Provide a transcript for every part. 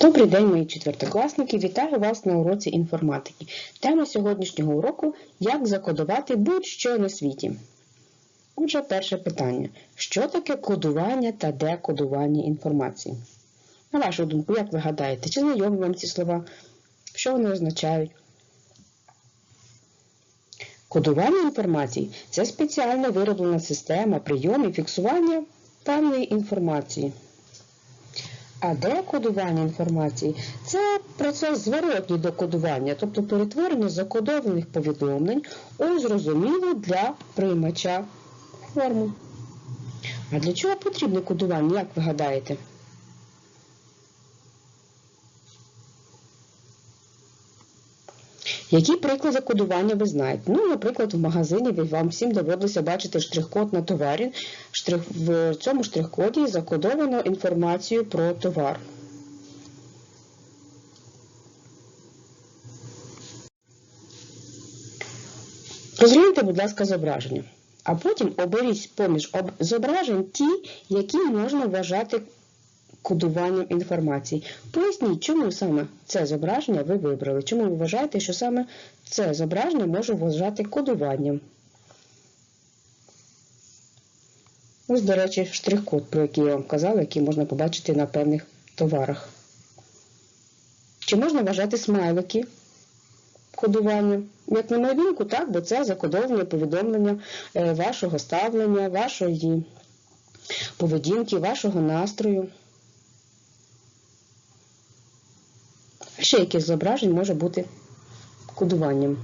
Добрий день, мої четвертокласники! Вітаю вас на уроці інформатики. Тема сьогоднішнього уроку як закодувати будь-що на світі. Отже, перше питання: що таке кодування та декодування інформації? На вашу думку, як ви гадаєте, чи знайомі вам ці слова? Що вони означають? Кодування інформації це спеціально вироблена система прийому і фіксування певної інформації. А декодування інформації це процес зворотній до кодування, тобто перетворення закодованих повідомлень у зрозумілу для приймача форму. А для чого потрібне кодування, як ви гадаєте? Які приклади кодування ви знаєте? Ну, наприклад, в магазині вам всім доводилося бачити штрих-код на товарі. Штрих, в цьому штрих-коді закодовано інформацію про товар. Розгляньте, будь ласка, зображення. А потім оберіть поміж об- зображень ті, які можна вважати кодуванням інформації. Поясніть, чому саме це зображення ви вибрали? Чому ви вважаєте, що саме це зображення може вважати кодуванням? Ось, до речі, штрих-код, про який я вам казала, який можна побачити на певних товарах. Чи можна вважати смайлики кодуванням? Як на мою так, бо це закодоване повідомлення е, вашого ставлення, вашої поведінки, вашого настрою. Ще яких зображень може бути кодуванням?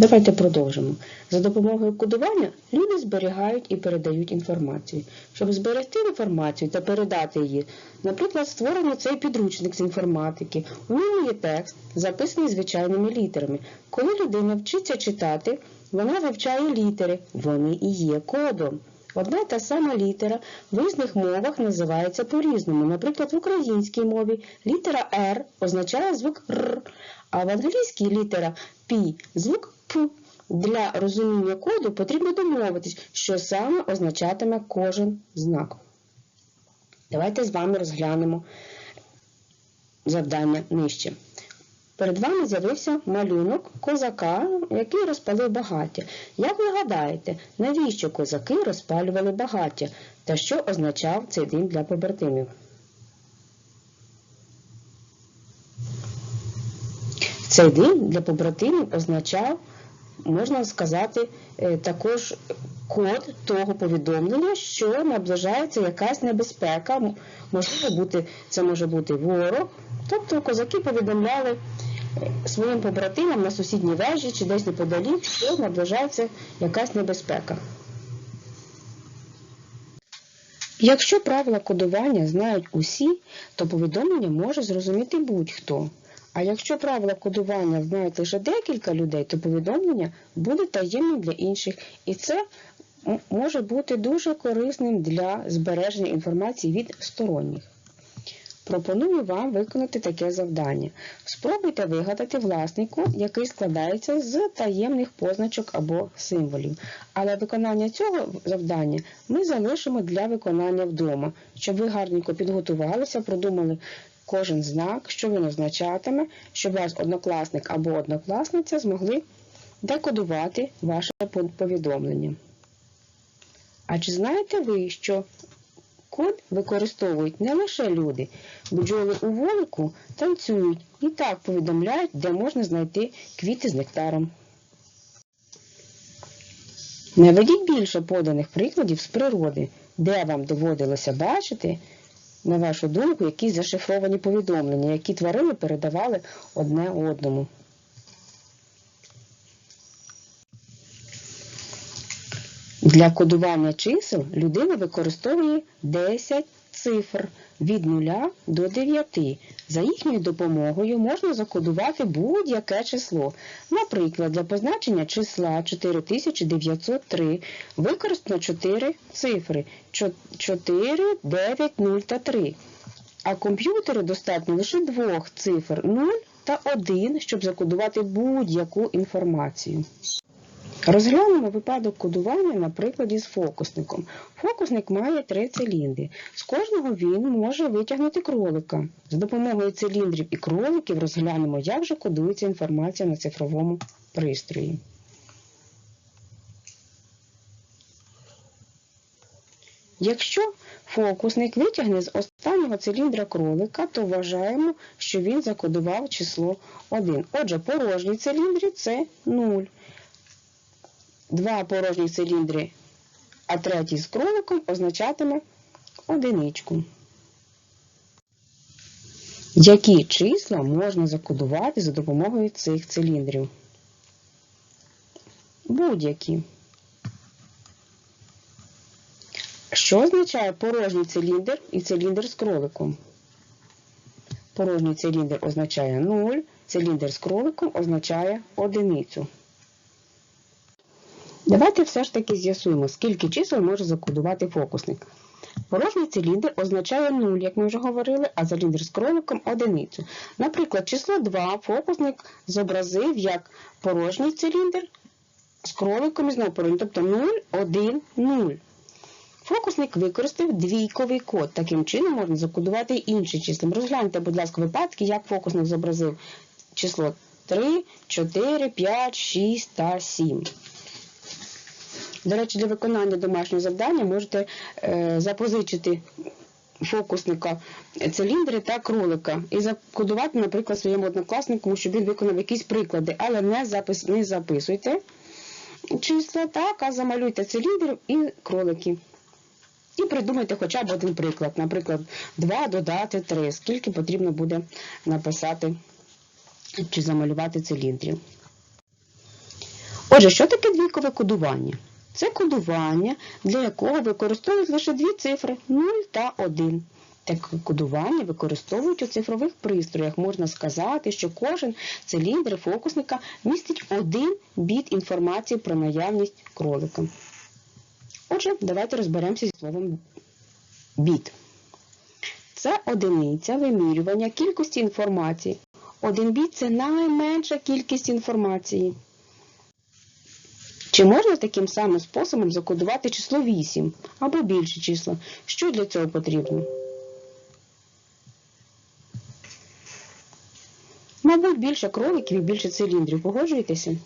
Давайте продовжимо. За допомогою кодування люди зберігають і передають інформацію. Щоб зберегти інформацію та передати її, наприклад, створено цей підручник з інформатики. У ньому є текст, записаний звичайними літерами. Коли людина вчиться читати, вона вивчає літери, вони і є кодом. Одна та сама літера в різних мовах називається по-різному. Наприклад, в українській мові літера R означає звук Р, а в англійській літера P звук П. Для розуміння коду потрібно домовитись, що саме означатиме кожен знак. Давайте з вами розглянемо завдання нижче. Перед вами з'явився малюнок козака, який розпалив багаття. Як ви гадаєте, навіщо козаки розпалювали багаття та що означав цей дим для побратимів? Цей дим для побратимів означав, можна сказати, е, також код того повідомлення, що наближається якась небезпека. Можливо бути, це може бути ворог. Тобто козаки повідомляли своїм побратимам на сусідній вежі чи десь неподалік, що наближається якась небезпека. Якщо правила кодування знають усі, то повідомлення може зрозуміти будь-хто. А якщо правила кодування знають лише декілька людей, то повідомлення буде таємним для інших. І це може бути дуже корисним для збереження інформації від сторонніх. Пропоную вам виконати таке завдання. Спробуйте вигадати власний код, який складається з таємних позначок або символів. Але виконання цього завдання ми залишимо для виконання вдома, щоб ви гарненько підготувалися, продумали кожен знак, що він означатиме, щоб ваш однокласник або однокласниця змогли декодувати ваше по- повідомлення. А чи знаєте ви, що код використовують не лише люди. Бджоли у вулику танцюють і так повідомляють, де можна знайти квіти з нектаром. Наведіть більше поданих прикладів з природи, де вам доводилося бачити, на вашу думку, якісь зашифровані повідомлення, які тварини передавали одне одному. Для кодування чисел людина використовує 10 цифр від 0 до 9. За їхньою допомогою можна закодувати будь-яке число. Наприклад, для позначення числа 4903 використано 4 цифри 4, 9, 0 та 3. А комп'ютеру достатньо лише двох цифр 0 та 1, щоб закодувати будь-яку інформацію. Розглянемо випадок кодування на прикладі з фокусником. Фокусник має три циліндри. З кожного він може витягнути кролика. За допомогою циліндрів і кроликів розглянемо, як же кодується інформація на цифровому пристрої. Якщо фокусник витягне з останнього циліндра кролика, то вважаємо, що він закодував число 1. Отже, порожні циліндри це 0. Два порожні циліндри, а третій з кроликом означатиме одиничку. Які числа можна закодувати за допомогою цих циліндрів? Будь-які. Що означає порожній циліндр і циліндр з кроликом? Порожній циліндр означає 0, циліндр з кроликом означає одиницю. Давайте все ж таки з'ясуємо, скільки чисел може закодувати фокусник. Порожній циліндр означає 0, як ми вже говорили, а циліндр з кроликом одиницю. Наприклад, число 2 фокусник зобразив як порожній циліндр з кроликом і знову порожній, тобто 0, 1, 0. Фокусник використав двійковий код. Таким чином можна закодувати й інші числа. Розгляньте, будь ласка, випадки, як фокусник зобразив число 3, 4, 5, 6 та 7. До речі, для виконання домашнього завдання можете е, запозичити фокусника циліндри та кролика і закодувати, наприклад, своєму однокласнику, щоб він виконав якісь приклади, але не, запис, не записуйте числа, так, а замалюйте циліндр і кролики. І придумайте хоча б один приклад. Наприклад, 2 додати 3. Скільки потрібно буде написати чи замалювати циліндрів. Отже, що таке двійкове кодування? Це кодування, для якого використовують лише дві цифри 0 та 1. Таке кодування використовують у цифрових пристроях. Можна сказати, що кожен циліндр фокусника містить один біт інформації про наявність кролика. Отже, давайте розберемося зі словом біт. Це одиниця вимірювання кількості інформації. Один біт це найменша кількість інформації. Чи можна таким самим способом закодувати число 8 або більше число? Що для цього потрібно? Мабуть, більше кроликів і більше циліндрів. Погоджуєтеся?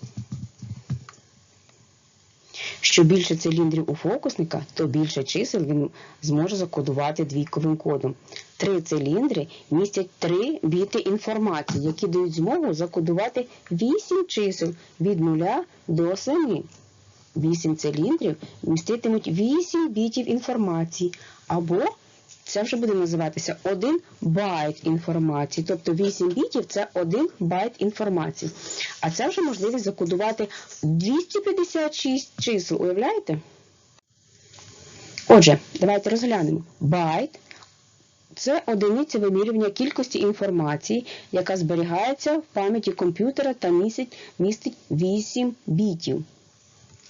Що більше циліндрів у фокусника, то більше чисел він зможе закодувати двійковим кодом. Три циліндри містять три біти інформації, які дають змогу закодувати 8 чисел від 0 до 7. 8 циліндрів міститимуть 8 бітів інформації, або це вже буде називатися 1 байт інформації. Тобто 8 бітів це 1 байт інформації. А це вже можливість закодувати 256 чисел. Уявляєте? Отже, давайте розглянемо. Байт це одиниця вимірювання кількості інформації, яка зберігається в пам'яті комп'ютера та містить, містить 8 бітів.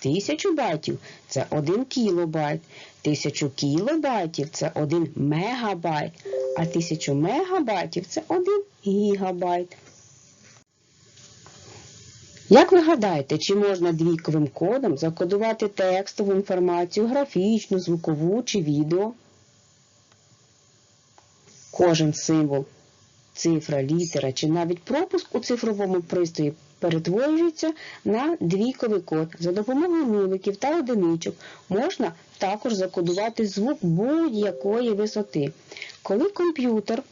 Тисячу байтів це 1 кілобайт. Тисячу кілобайтів це 1 мегабайт. А тисячу мегабайтів це 1 гігабайт. Як ви гадаєте, чи можна двійковим кодом закодувати текстову інформацію, графічну, звукову чи відео? Кожен символ, цифра, літера чи навіть пропуск у цифровому пристрої перетворюється на двійковий код. За допомогою нуликів та одиничок можна також закодувати звук будь-якої висоти. Коли комп'ютер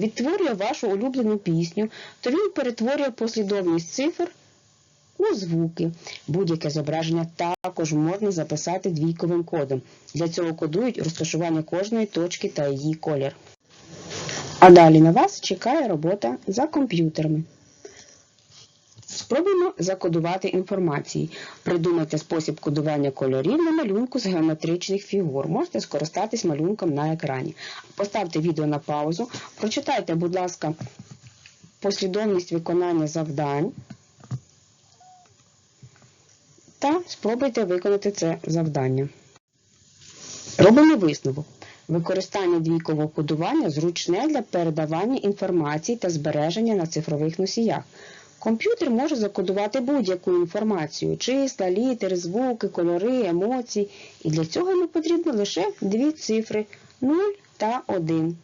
відтворює вашу улюблену пісню, то він перетворює послідовність цифр у звуки. Будь-яке зображення також можна записати двійковим кодом. Для цього кодують розташування кожної точки та її колір. А далі на вас чекає робота за комп'ютерами. Спробуємо закодувати інформації. Придумайте спосіб кодування кольорів на малюнку з геометричних фігур. Можете скористатись малюнком на екрані. Поставте відео на паузу. Прочитайте, будь ласка, послідовність виконання завдань. Та спробуйте виконати це завдання. Робимо висновок. Використання двійкового кодування зручне для передавання інформації та збереження на цифрових носіях. Комп'ютер може закодувати будь-яку інформацію числа, літери, звуки, кольори, емоції. І для цього йому потрібно лише дві цифри 0 та 1.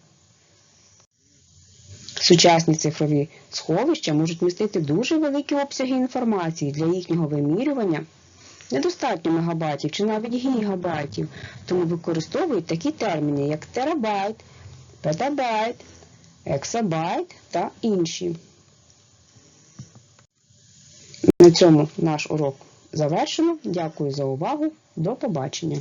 Сучасні цифрові сховища можуть містити дуже великі обсяги інформації для їхнього вимірювання. Недостатньо мегабайтів чи навіть гігабайтів, тому використовують такі терміни, як терабайт, петабайт, ексабайт та інші. На цьому наш урок завершено. Дякую за увагу. До побачення.